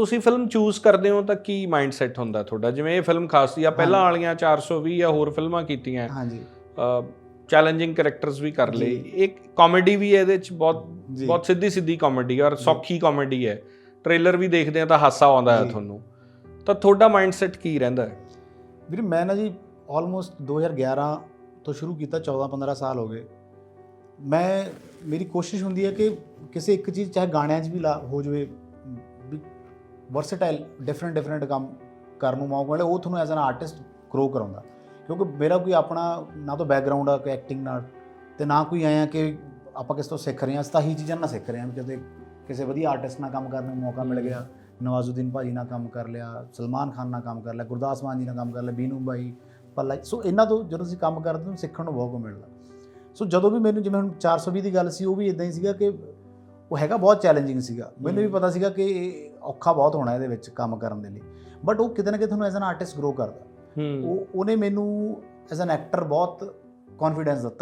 ਤੁਸੀਂ film choose ਕਰਦੇ ਹੋ ਤਾਂ ਕੀ ਮਾਈਂਡ ਸੈਟ ਹੁੰਦਾ ਤੁਹਾਡਾ? ਜਿਵੇਂ ਇਹ ਫਿਲਮ ਖਾਸ ਸੀ ਆ ਪਹਿਲਾਂ ਵਾਲੀਆਂ 420 ਜਾਂ ਹੋਰ ਫਿਲਮਾਂ ਕੀਤੀਆਂ। ਹਾਂਜੀ। ਚੈਲੰਜਿੰਗ ਕੈਰੈਕਟਰਸ ਵੀ ਕਰ ਲਏ। ਇੱਕ ਕਾਮੇਡੀ ਵੀ ਹੈ ਇਹਦੇ ਚ ਬਹੁਤ। ਬਹੁਤ ਸਿੱਧੀ ਸਿੱਧੀ ਕਾਮੇਡੀ ਔਰ ਸੌਖੀ ਕਾਮੇਡੀ ਹੈ। ਟ੍ਰੇਲਰ ਵੀ ਦੇਖਦੇ ਆ ਤਾਂ ਹਾਸਾ ਆਉਂਦਾ ਹੈ। ਤੁਹਾਨੂੰ। ਤਾਂ ਤੁਹਾਡਾ ਮਾਈਂਡ ਸੈਟ ਕੀ ਰਹਿੰਦਾ ਹੈ? ਵੀਰੇ ਮੈਂ ਨਾ ਜੀ ਆਲਮੋਸਟ 2011 ਤੋਂ ਸ਼ੁਰੂ ਕੀਤਾ 14 15 ਸਾਲ ਹੋ ਗਏ। ਮੈਂ ਮੇਰੀ ਕੋਸ਼ਿਸ਼ ਹੁੰਦੀ ਹੈ ਕਿ ਕਿਸੇ ਇੱਕ ਚੀਜ਼ ਚਾਹੇ ਗਾਣਿਆਂ 'ਚ ਵੀ ਹੋ ਜਾਵੇ ਵਰਸਟਾਈਲ ਡਿਫਰੈਂਟ ਡਿਫਰੈਂਟ ਕੰਮ ਕਰਨ ਨੂੰ ਮੌਕਾ ਮਿਲੇ ਉਹ ਤੁਹਾਨੂੰ ਐਜ਼ ਐਨ ਆਰਟਿਸਟ ਗਰੋ ਕਰਾਉਂਦਾ। ਕਿਉਂਕਿ ਮੇਰਾ ਕੋਈ ਆਪਣਾ ਨਾ ਤਾਂ ਬੈਕਗ੍ਰਾਉਂਡ ਆ, ਕੋਈ ਐਕਟਿੰਗ ਨਾਲ, ਤੇ ਨਾ ਕੋਈ ਆਇਆ ਕਿ ਆਪਾਂ ਕਿਸ ਤੋਂ ਸਿੱਖ ਰਹੇ ਹਾਂ, ਅਸੀਂ ਤਾਂ ਹੀ ਚੀਜ਼ਾਂ ਨਾ ਸਿੱਖ ਰਹੇ ਹਾਂ ਵੀ ਕਿਸੇ ਵਧੀਆ ਆਰਟਿਸਟ ਨਾਲ ਕੰਮ ਕਰਨ ਨੂੰ ਮੌਕਾ ਮਿਲ ਗਿਆ, ਨਵਾਜ਼ੁਦੀਨ ਭਾਜੀ ਨਾਲ ਕੰਮ ਕਰ ਲਿਆ, ਸਲਮਾਨ ਖਾਨ ਨਾਲ ਕੰਮ ਕਰ ਲਿਆ, ਗੁਰਦਾਸ ਮਾਨ ਜੀ ਨਾਲ ਕੰਮ ਕਰ ਲਿਆ, ਬੀਨੂ ਭਾਈ ਪੱਲਾ ਸੋ ਇਹਨਾਂ ਤੋਂ ਜਦੋਂ ਅਸੀਂ ਕੰਮ ਕਰਦੇ ਹਾਂ ਸਿੱਖਣ ਨੂੰ ਬਹੁਤ ਕੁ ਮਿਲਦਾ। ਸੋ ਜਦੋਂ ਵੀ ਮੈਨੂੰ, ਜਿਵੇਂ ਹੁਣ 420 ਦੀ ਗੱਲ ਸੀ, ਉਹ ਵੀ ਇਦਾਂ ਹੀ ਸੀਗਾ ਕਿ ਉਹ ਹੈਗਾ ਬਹੁਤ ਚੈਲੰਜਿੰਗ ਸੀਗਾ। ਮੈਨੂੰ ਵੀ ਪਤਾ ਸੀਗਾ ਕਿ ਇਹ ਔਖਾ ਬਹੁਤ ਹੋਣਾ ਇਹਦੇ ਵਿੱਚ ਕੰਮ ਕਰਨ ਦੇ ਲਈ। ਬਟ ਉਹ ਕਿਤੇ ਨਾ ਕਿਤੇ ਤੁਹਾਨੂੰ ਐਜ਼ ਐਨ ਆਰਟਿਸਟ ਗਰੋ ਕਰਦਾ। ਉਹ ਉਹਨੇ ਮੈਨੂੰ ਐਜ਼ ਐਨ ਐਕਟਰ ਬਹੁਤ ਕੌਨਫੀਡੈਂਸ ਦਿੱਤਾ।